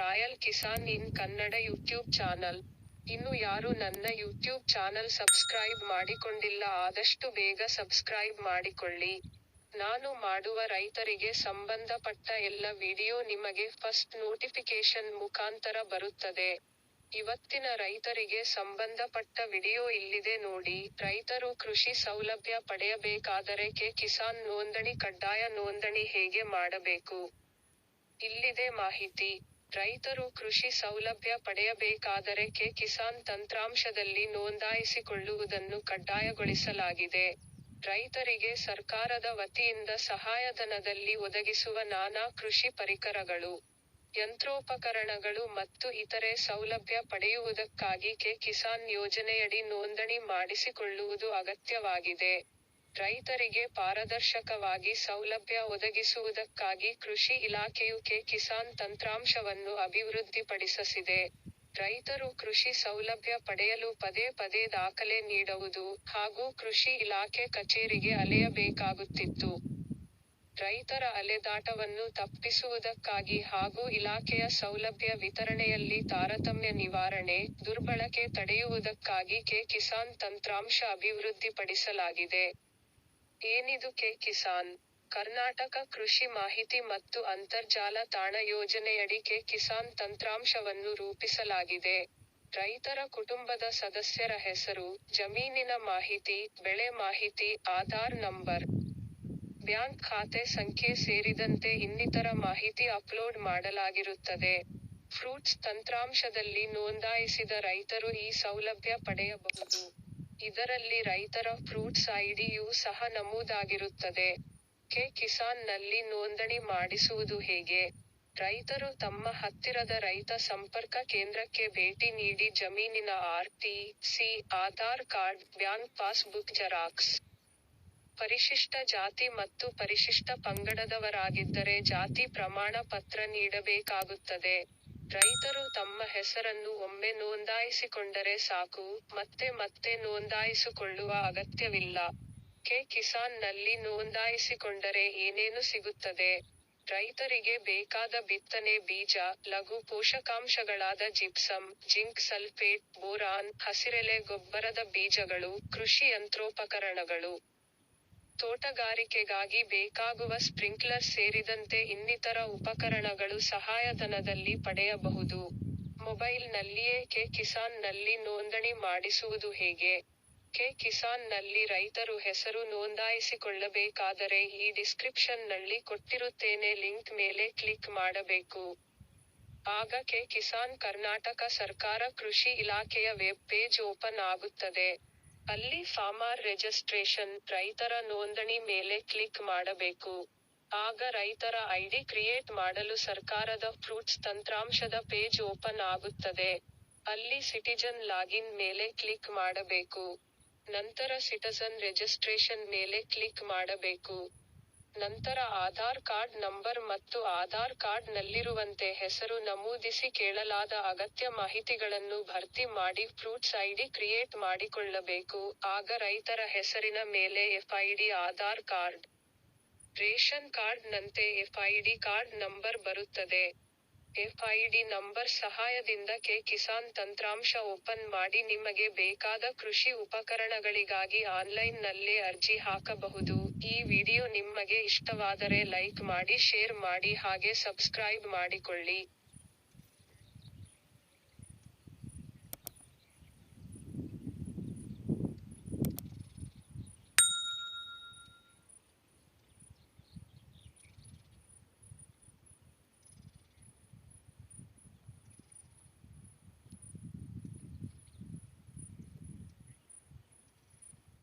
Royal Kisan in Kannada YouTube channel. ಇನ್ನು ಯಾರು ನನ್ನ ಯೂಟ್ಯೂಬ್ ಚಾನಲ್ ಸಬ್ಸ್ಕ್ರೈಬ್ ಮಾಡಿಕೊಂಡಿಲ್ಲ, ಆದಷ್ಟು ಬೇಗ ಸಬ್ಸ್ಕ್ರೈಬ್ ಮಾಡಿಕೊಳ್ಳಿ. ನಾನು ಮಾಡುವ ರೈತರಿಗೆ ಸಂಬಂಧಪಟ್ಟ ಎಲ್ಲ ವಿಡಿಯೋ ನಿಮಗೆ ಫಸ್ಟ್ ನೋಟಿಫಿಕೇಶನ್ ಮುಖಾಂತರ ಬರುತ್ತದೆ. ಇವತ್ತಿನ ರೈತರಿಗೆ ಸಂಬಂಧಪಟ್ಟ ವಿಡಿಯೋ ಇಲ್ಲಿದೆ ನೋಡಿ ರೈತರು ಕೃಷಿ ಸೌಲಭ್ಯ ಪಡೆಯಬೇಕಾದರೆ ಕೆ ಕಿಸಾನ್ ನೋಂದಣಿ ಕಡ್ಡಾಯ ನೋಂದಣಿ ಹೇಗೆ ಮಾಡಬೇಕು? ಇಲ್ಲಿದೆ ಮಾಹಿತಿ. ರೈತರು ಕೃಷಿ ಸೌಲಭ್ಯ ಪಡೆಯಬೇಕಾದರೆ ಕೆ ಕಿಸಾನ್ ತಂತ್ರಾಂಶದಲ್ಲಿ ನೋಂದಾಯಿಸಿಕೊಳ್ಳುವುದನ್ನು ಕಡ್ಡಾಯಗೊಳಿಸಲಾಗಿದೆ. ರೈತರಿಗೆ ಸರ್ಕಾರದ ವತಿಯಿಂದ ಸಹಾಯಧನದಲ್ಲಿ ಒದಗಿಸುವ ನಾನಾ ಕೃಷಿ ಪರಿಕರಗಳು, ಯಂತ್ರೋಪಕರಣಗಳು ಮತ್ತು ಇತರೆ ಸೌಲಭ್ಯ ಪಡೆಯುವುದಕ್ಕಾಗಿ ಕೆ ಕಿಸಾನ್ ಯೋಜನೆಯಡಿ ನೋಂದಣಿ ಮಾಡಿಸಿಕೊಳ್ಳುವುದು ಅಗತ್ಯವಾಗಿದೆ. ರೈತರಿಗೆ ಪಾರದರ್ಶಕವಾಗಿ ಸೌಲಭ್ಯ ಒದಗಿಸುವುದಕ್ಕಾಗಿ ಕೃಷಿ ಇಲಾಖೆಯು ಕೆ ಕಿಸಾನ್ ತಂತ್ರಾಂಶವನ್ನು ಅಭಿವೃದ್ಧಿಪಡಿಸಸಿದೆ. ರೈತರು ಕೃಷಿ ಸೌಲಭ್ಯ ಪಡೆಯಲು ಪದೇ ಪದೇ ದಾಖಲೆ ನೀಡುವುದು, ಹಾಗೂ ಕೃಷಿ ಇಲಾಖೆ ಕಚೇರಿಗೆ ಅಲೆಯಬೇಕಾಗುತ್ತಿತ್ತು. ರೈತರ ಅಲೆದಾಟವನ್ನು ತಪ್ಪಿಸುವುದಕ್ಕಾಗಿ ಹಾಗೂ ಇಲಾಖೆಯ ಸೌಲಭ್ಯ ವಿತರಣೆಯಲ್ಲಿ ತಾರತಮ್ಯ ನಿವಾರಣೆ, ದುರ್ಬಳಕೆ ತಡೆಯುವುದಕ್ಕಾಗಿ ಕೆ ಕಿಸಾನ್ ತಂತ್ರಾಂಶ ಅಭಿವೃದ್ಧಿಪಡಿಸಲಾಗಿದೆ. ಏನಿದು ಕೆ ಕಿಸಾನ್? ಕರ್ನಾಟಕ ಕೃಷಿ ಮಾಹಿತಿ ಮತ್ತು ಅಂತರ್ಜಾಲ ತಾಣ ಯೋಜನೆಯಡಿ ಕೆ ಕಿಸಾನ್ ತಂತ್ರಾಂಶವನ್ನು ರೂಪಿಸಲಾಗಿದೆ. ರೈತರ ಕುಟುಂಬದ ಸದಸ್ಯರ ಹೆಸರು, ಜಮೀನಿನ ಮಾಹಿತಿ, ಬೆಳೆ ಮಾಹಿತಿ, ಆಧಾರ್ ನಂಬರ್, ಬ್ಯಾಂಕ್ ಖಾತೆ ಸಂಖ್ಯೆ ಸೇರಿದಂತೆ ಇನ್ನಿತರ ಮಾಹಿತಿ ಅಪ್ಲೋಡ್ ಮಾಡಲಾಗಿರುತ್ತದೆ. ಫ್ರೂಟ್ಸ್ ತಂತ್ರಾಂಶದಲ್ಲಿ ನೋಂದಾಯಿಸಿದ ರೈತರು ಈ ಸೌಲಭ್ಯ ಪಡೆಯಬಹುದು. ಇದರಲ್ಲಿ ರೈತರ ಫ್ರೂಟ್ಸ್ ಐ.ಡಿ ಯೂ ಸಹ ನಮೂದಾಗಿರುತ್ತದೆ. ಕೆ ಕಿಸಾನ್ನಲ್ಲಿ ನೋಂದಣಿ ಮಾಡಿಸುವುದು ಹೇಗೆ? ರೈತರು ತಮ್ಮ ಹತ್ತಿರದ ರೈತ ಸಂಪರ್ಕ ಕೇಂದ್ರಕ್ಕೆ ಭೇಟಿ ನೀಡಿ ಜಮೀನಿನ RTC, Aadhaar card, bank passbook xerox, ಪರಿಶಿಷ್ಟ ಜಾತಿ ಮತ್ತು ಪರಿಶಿಷ್ಟ ಪಂಗಡದವರಾಗಿದ್ದರೆ ಜಾತಿ ಪ್ರಮಾಣ ಪತ್ರ ನೀಡಬೇಕಾಗುತ್ತದೆ. ರೈತರು ತಮ್ಮ ಹೆಸರನ್ನು ಒಮ್ಮೆ ನೋಂದಾಯಿಸಿಕೊಂಡರೆ ಸಾಕು, ಮತ್ತೆ ಮತ್ತೆ ನೋಂದಾಯಿಸಿಕೊಳ್ಳುವ ಅಗತ್ಯವಿಲ್ಲ. ಕೆ ಕಿಸಾನ್ನಲ್ಲಿ ನೋಂದಾಯಿಸಿಕೊಂಡರೆ ಏನೇನು ಸಿಗುತ್ತದೆ? ರೈತರಿಗೆ ಬೇಕಾದ ಬಿತ್ತನೆ ಬೀಜ, ಲಘು ಪೋಷಕಾಂಶಗಳಾದ ಜಿಪ್ಸಮ್, ಜಿಂಕ್ ಸಲ್ಫೇಟ್, ಬೋರಾನ್, ಹಸಿರೆಲೆ ಗೊಬ್ಬರದ ಬೀಜಗಳು, ಕೃಷಿ ಯಂತ್ರೋಪಕರಣಗಳು, ತೋಟಗಾರಿಕೆಗಾಗಿ ಬೇಕಾಗುವ ಸ್ಪ್ರಿಂಕ್ಲರ್ ಸೇರಿದಂತೆ ಇನ್ನಿತರ ಉಪಕರಣಗಳು ಸಹಾಯಧನದಲ್ಲಿ ಪಡೆಯಬಹುದು. ಮೊಬೈಲ್ನಲ್ಲಿಯೇ ಕೆ ಕಿಸಾನ್ನಲ್ಲಿ ನೋಂದಣಿ ಮಾಡಿಸುವುದು ಹೇಗೆ? ಕೆ ಕಿಸಾನ್ನಲ್ಲಿ ರೈತರು ಹೆಸರು ನೋಂದಾಯಿಸಿಕೊಳ್ಳಬೇಕಾದರೆ ಈ ಡಿಸ್ಕ್ರಿಪ್ಷನ್ನಲ್ಲಿ ಕೊಟ್ಟಿರುತ್ತೇನೆ ಲಿಂಕ್ ಮೇಲೆ ಕ್ಲಿಕ್ ಮಾಡಬೇಕು. ಆಗ ಕೆ ಕಿಸಾನ್ ಕರ್ನಾಟಕ ಸರ್ಕಾರ ಕೃಷಿ ಇಲಾಖೆಯ ವೆಬ್ ಪೇಜ್ ಓಪನ್ ಆಗುತ್ತದೆ. ಅಲ್ಲಿ ಫಾರ್ಮರ್ ರೆಜಿಸ್ಟ್ರೇಷನ್ ರೈತರ ನೋಂದಣಿ ಮೇಲೆ ಕ್ಲಿಕ್ ಮಾಡಬೇಕು. ಆಗ ರೈತರ ಐ.ಡಿ ಕ್ರಿಯೇಟ್ ಮಾಡಲು ಸರ್ಕಾರದ ಫ್ರೂಟ್ಸ್ ತಂತ್ರಾಂಶದ ಪೇಜ್ ಓಪನ್ ಆಗುತ್ತದೆ. ಅಲ್ಲಿ ಸಿಟಿಜನ್ ಲಾಗಿನ್ ಮೇಲೆ ಕ್ಲಿಕ್ ಮಾಡಬೇಕು. ನಂತರ ಸಿಟಿಜನ್ ರೆಜಿಸ್ಟ್ರೇಷನ್ ಮೇಲೆ ಕ್ಲಿಕ್ ಮಾಡಬೇಕು. ನಂತರ ಆಧಾರ್ ಕಾರ್ಡ್ ನಂಬರ್ ಮತ್ತು ಆಧಾರ್ ಕಾರ್ಡ್ ನಲ್ಲಿರುವಂತೆ ಹೆಸರು ನಮೂದಿಸಿ ಕೇಳಲಾದ ಅಗತ್ಯ ಮಾಹಿತಿಗಳನ್ನು ಭರ್ತಿ ಮಾಡಿ ಫ್ರೂಟ್ಸ್ ಐ.ಡಿ ಕ್ರಿಯೇಟ್ ಮಾಡಿಕೊಳ್ಳಬೇಕು ಆಗ ರೈತರ ಹೆಸರಿನ ಮೇಲೆ FID Aadhaar card, ration card ನಂತೆ ಎಫ್.ಐ.ಡಿ ಕಾರ್ಡ್ ನಂಬರ್ ಬರುತ್ತದೆ. ಎಫ್.ಐ.ಡಿ ನಂಬರ್ ಸಹಾಯದಿಂದ ಕೆ ಕಿಸಾನ್ ತಂತ್ರಾಂಶ ಓಪನ್ ಮಾಡಿ ನಿಮಗೆ ಬೇಕಾದ ಕೃಷಿ ಉಪಕರಣಗಳಿಗಾಗಿ ಆನ್ಲೈನ್ನಲ್ಲಿ ಅರ್ಜಿ ಹಾಕಬಹುದು. ಈ ವಿಡಿಯೋ ನಿಮಗೆ ಇಷ್ಟವಾದರೆ ಲೈಕ್ ಮಾಡಿ, ಶೇರ್ ಮಾಡಿ ಹಾಗೆ ಸಬ್ಸ್ಕ್ರೈಬ್ ಮಾಡಿಕೊಳ್ಳಿ.